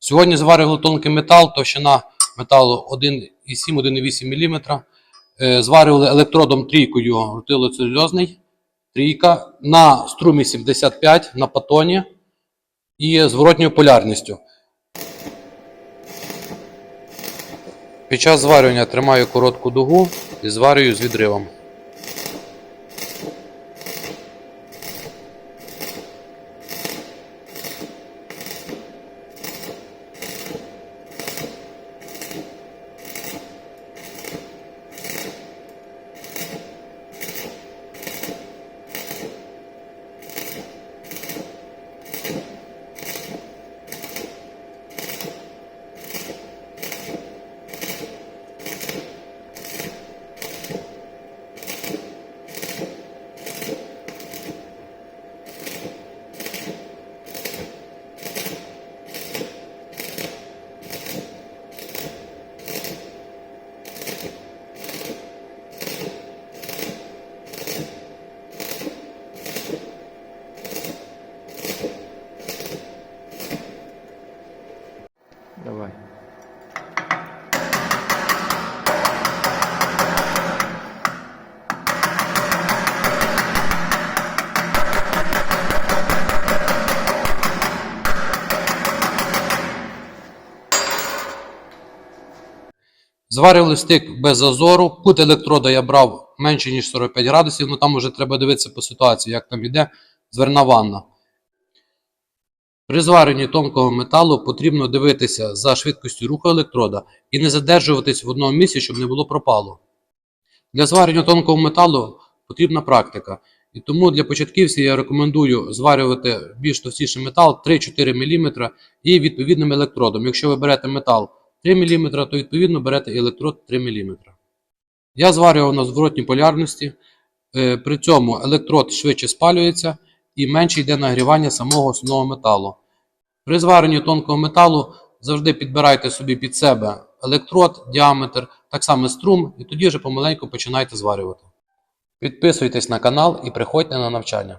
Сьогодні зварювали тонкий метал, товщина металу 1,7-1,8 мм. Е, Зварювали електродом трійкою рутилоцельозний, трійка на струмі 75 на патоні і зворотньою полярністю. Під час зварювання тримаю коротку дугу і зварюю з відривом. Зварювали стик без зазору. Кут електрода я брав менше, ніж 45 градусів, ну там вже треба дивитися по ситуації, як там іде зверна ванна. При зваренні тонкого металу потрібно дивитися за швидкістю руху електрода і не задержуватись в одному місці, щоб не було пропалу. Для зварення тонкого металу потрібна практика. І тому для початківців я рекомендую зварювати більш товстіший метал 3-4 мм і відповідним електродом. Якщо ви берете метал 3 мм, то відповідно берете електрод 3 мм. Я зварював на зворотній полярності. Е, При цьому електрод швидше спалюється і менше йде нагрівання самого основного металу. При зваренні тонкого металу завжди підбирайте собі під себе електрод, діаметр, так само струм, і тоді вже помаленьку починайте зварювати. Підписуйтесь на канал і приходьте на навчання.